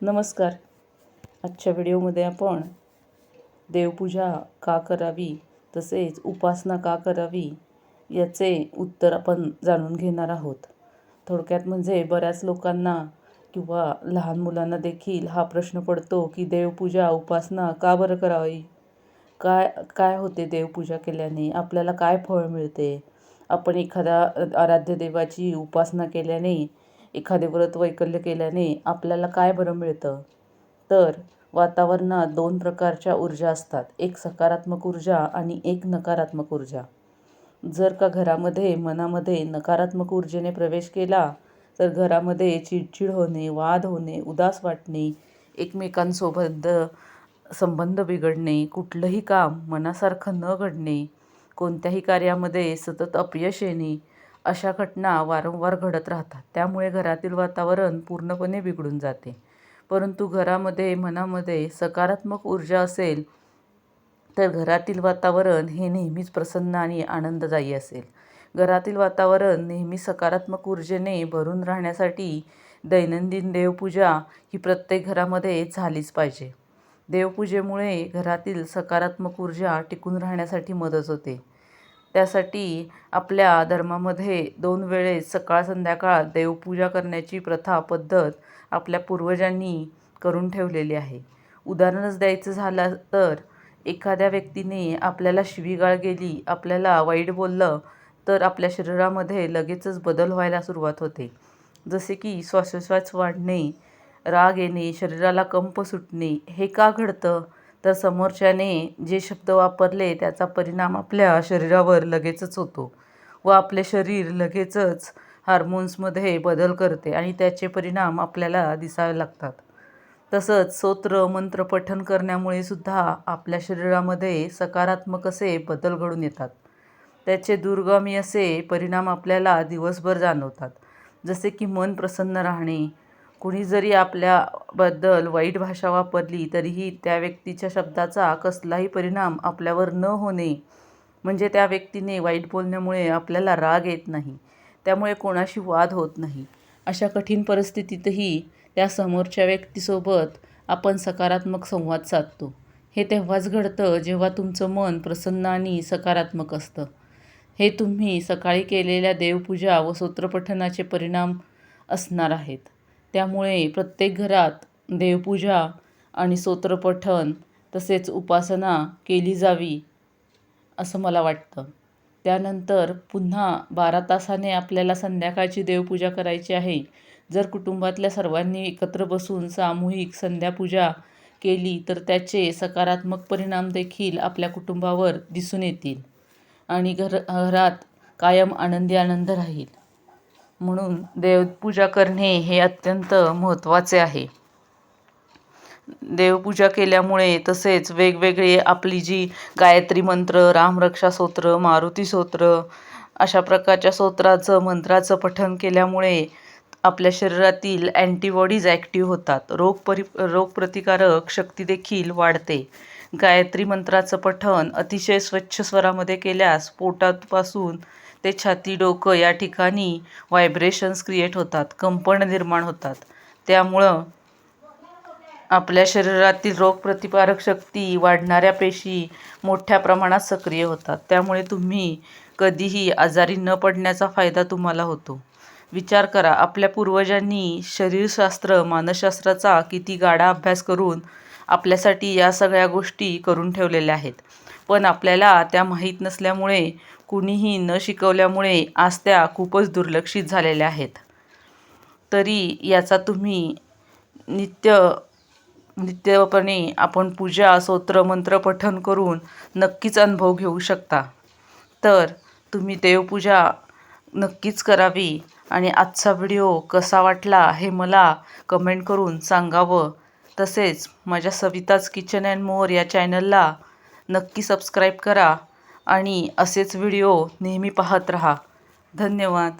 नमस्कार. आजच्या व्हिडिओमध्ये आपण देवपूजा का करावी तसेच उपासना का करावी याचे उत्तर आपण जाणून घेणार आहोत. थोडक्यात म्हणजे बऱ्याच लोकांना किंवा लहान मुलांना देखील हा प्रश्न पडतो की देवपूजा उपासना का बरं करावी? काय काय होते देवपूजा केल्याने? आपल्याला काय फळ मिळते? आपण एखाद्या आराध्य देवाची उपासना केल्याने एखादे व्रत वैकल्य केल्याने आपल्याला काय बरं मिळतं? तर वातावरणात दोन प्रकारच्या ऊर्जा असतात. एक सकारात्मक ऊर्जा आणि एक नकारात्मक ऊर्जा. जर का घरामध्ये मनामध्ये नकारात्मक ऊर्जेने प्रवेश केला तर घरामध्ये चिडचिड होणे वाद होणे उदास वाटणे एकमेकांसोबत संबंध बिघडणे कुठलंही काम मनासारखं न घडणे कोणत्याही कार्यामध्ये सतत अपयश येणे अशा घटना वारंवार घडत राहतात. त्यामुळे घरातील वातावरण पूर्णपणे बिघडून जाते. परंतु घरामध्ये मनामध्ये सकारात्मक ऊर्जा असेल तर घरातील वातावरण हे नेहमीच प्रसन्न आणि आनंददायी असेल. घरातील वातावरण नेहमी सकारात्मक ऊर्जेने भरून राहण्यासाठी दैनंदिन देवपूजा ही प्रत्येक घरामध्ये झालीच पाहिजे. देवपूजेमुळे घरातील सकारात्मक ऊर्जा टिकून राहण्यासाठी मदत होते. त्यासाठी आपल्या धर्मामध्ये दोन वेळेस सकाळ संध्याकाळ देवपूजा करण्याची प्रथा पद्धत आपल्या पूर्वजांनी करून ठेवलेली आहे. उदाहरणच द्यायचं झालं तर एखाद्या व्यक्तीने आपल्याला शिवीगाळ गेली आपल्याला वाईट बोललं तर आपल्या शरीरामध्ये लगेचच बदल व्हायला सुरुवात होते. जसे की श्वासोश्वास वाढणे राग येणे शरीराला कंप सुटणे हे का घडतं? तर समोरच्याने जे शब्द वापरले त्याचा परिणाम आपल्या शरीरावर लगेचच होतो व आपले शरीर लगेचच हार्मोन्समध्ये बदल करते आणि त्याचे परिणाम आपल्याला दिसावे लागतात. तसंच स्तोत्र मंत्र पठन करण्यामुळे सुद्धा आपल्या शरीरामध्ये सकारात्मक असे बदल घडून येतात. त्याचे दूरगामी असे परिणाम आपल्याला दिवसभर जाणवतात. जसे की मन प्रसन्न राहणे कुणी जरी आपल्याबद्दल वाईट भाषा वापरली तरीही त्या व्यक्तीच्या शब्दाचा कसलाही परिणाम आपल्यावर न होणे म्हणजे त्या व्यक्तीने वाईट बोलण्यामुळे आपल्याला राग येत नाही त्यामुळे कोणाशी वाद होत नाही. अशा कठीण परिस्थितीतही त्या समोरच्या व्यक्तीसोबत आपण सकारात्मक संवाद साधतो. हे तेव्हाच घडतं जेव्हा तुमचं मन प्रसन्न आणि सकारात्मक असतं. हे तुम्ही सकाळी केलेल्या देवपूजा व सूत्रपठणाचे परिणाम असणार आहेत. त्यामुळे प्रत्येक घरात देवपूजा आणि स्तोत्रपठण तसेच उपासना केली जावी असं मला वाटतं. त्यानंतर पुन्हा बारा तासाने आपल्याला संध्याकाळची देवपूजा करायची आहे. जर कुटुंबातल्या सर्वांनी एकत्र बसून सामूहिक संध्यापूजा केली तर त्याचे सकारात्मक परिणाम देखील आपल्या कुटुंबावर दिसून येतील आणि घर घरात कायम आनंदी आनंद राहील. म्हणून देवपूजा करणे हे अत्यंत महत्त्वाचे आहे. देवपूजा केल्यामुळे तसेच वेगवेगळे आपली जी गायत्री मंत्र रामरक्षा स्तोत्र मारुती स्तोत्र अशा प्रकारच्या स्तोत्राचं मंत्राचं पठण केल्यामुळे आपल्या शरीरातील अँटीबॉडीज ॲक्टिव्ह होतात. रोग परि रोगप्रतिकारक शक्ती देखील वाढते. गायत्री मंत्राचं पठण अतिशय स्वच्छ स्वरामध्ये केल्यास पोटापासून ते छाती डोकं या ठिकाणी व्हायब्रेशन्स क्रिएट होतात कंपन निर्माण होतात. त्यामुळं आपल्या शरीरातील रोगप्रतिकारक शक्ती वाढणाऱ्या पेशी मोठ्या प्रमाणात सक्रिय होतात. त्यामुळे तुम्ही कधीही आजारी न पडण्याचा फायदा तुम्हाला होतो. विचार करा. आपल्या पूर्वजांनी शरीरशास्त्र मानसशास्त्राचा किती गाढा अभ्यास करून आपल्यासाठी या सगळ्या गोष्टी करून ठेवलेल्या आहेत. पण आपल्याला त्या माहीत नसल्यामुळे कुणीही न शिकवल्यामुळे आज त्या खूपच दुर्लक्षित झालेल्या आहेत. तरी याचा तुम्ही नित्य नित्यपणे आपण पूजा स्तोत्र मंत्र पठन करून नक्कीच अनुभव घेऊ शकता. तर तुम्ही देवपूजा नक्कीच करावी. आणि आजचा व्हिडिओ कसा वाटला हे मला कमेंट करून सांगावं. तसेच माझ्या सविताज किचन अँड मोर या चॅनलला नक्की सबस्क्राईब करा आणि असेच व्हिडिओ नेहमी पाहत राहा. धन्यवाद.